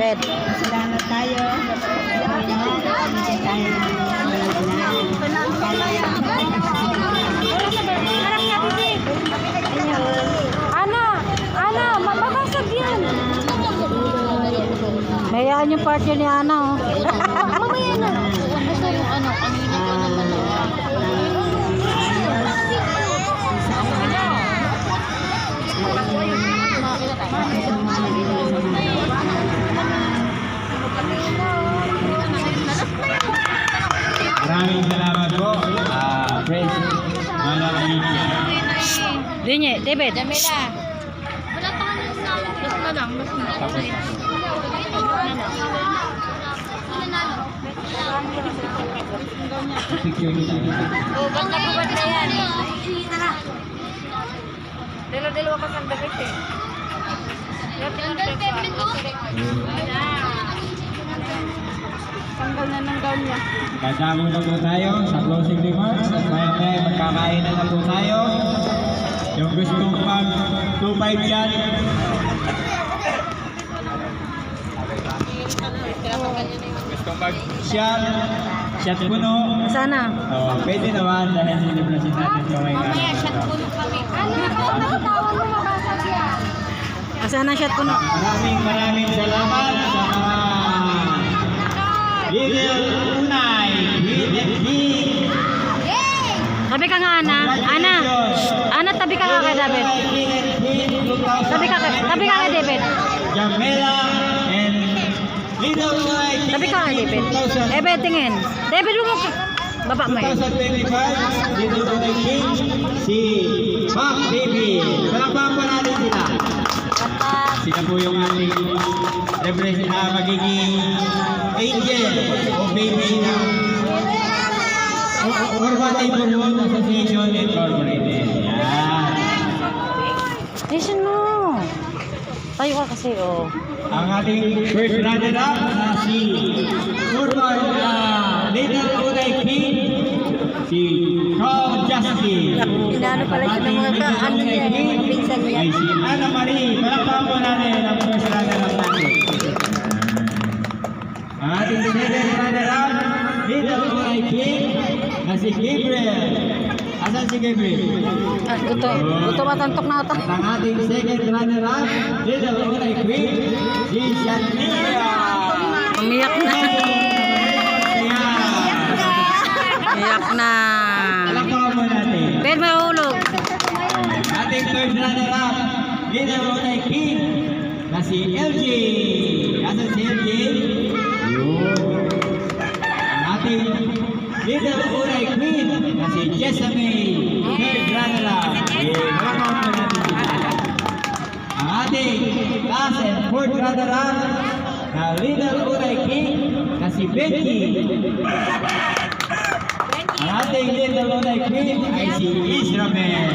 Bed. Salamat tayo. Ana! Ana! Mababasag yan! Mayaan yung partner ni Ana, oh. Mamaya na. Basta yung ano, kanina ko naman. Maraming salamat po, ah, friends. Mga kaibigan. Dinye, David. Jamila. Wala pa kami sa Mas na lang, mas na. Security. Oh, ba't nagubad na yan? Dalawa-dalawa ka sa damit eh. Tanggal na ng gown niya. Kasama na po tayo sa closing remarks at maya maya magkakain na po tayo. Yung gustong pag 2-5 yan, gustong mag shot, shot puno. Sana. Oh, pwede naman dahil celebration natin kamay ka. Mamaya, shot puno kami. Ano? Nakatawa mo mabasag yan. Asan ang shot puno? Maraming maraming salamat sa mga Little Big, Tabi ka nga, Ana. Ana. Ana, tabi ka nga kay David. Tabi ka, tabi ka kay David. Jamela and Little Unay. Tabi ka kay David. Eh, be, tingin. David, mo ka. Baba mo yun. 2025, Little Unay King, si Mac Baby. Palakpakan po natin sila. Sila po yung ating represent na magiging angel o baby ng Urban Neighborhood Association Incorporated. Yan. Listen mo. Tayo ka kasi, oh. Ang ating first runner-up na si Urban uh, Little Unay King, si Carl Justin. Inaano pala siya ng mga ka- ano niya, mga pinsan niya. Ay si Ana Marie. Palakpakan po natin King, na si Gabriel. Asan si Gabriel? Ah, guto. Guto matantok na ata. At ang ating second runner-up, Little Unay Queen, si Shantia. Umiyak na. Umiyak na. Palakpakan mo natin. Ben, mahulog. Ating third runner-up, Little Unay King, na si LJ. Little Unay Queen, na si. Third runner-up. Yun. Palakpakan mo natin sila. Ang ating last and fourth runner-up, na Little Unay King, na si Becky. Ang ating little Unay Queen ay si Israel.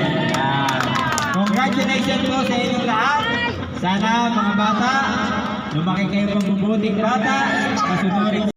Congratulations po sa inyong lahat. Sana mga bata, lumaki kayo pang mabuting bata, masunurin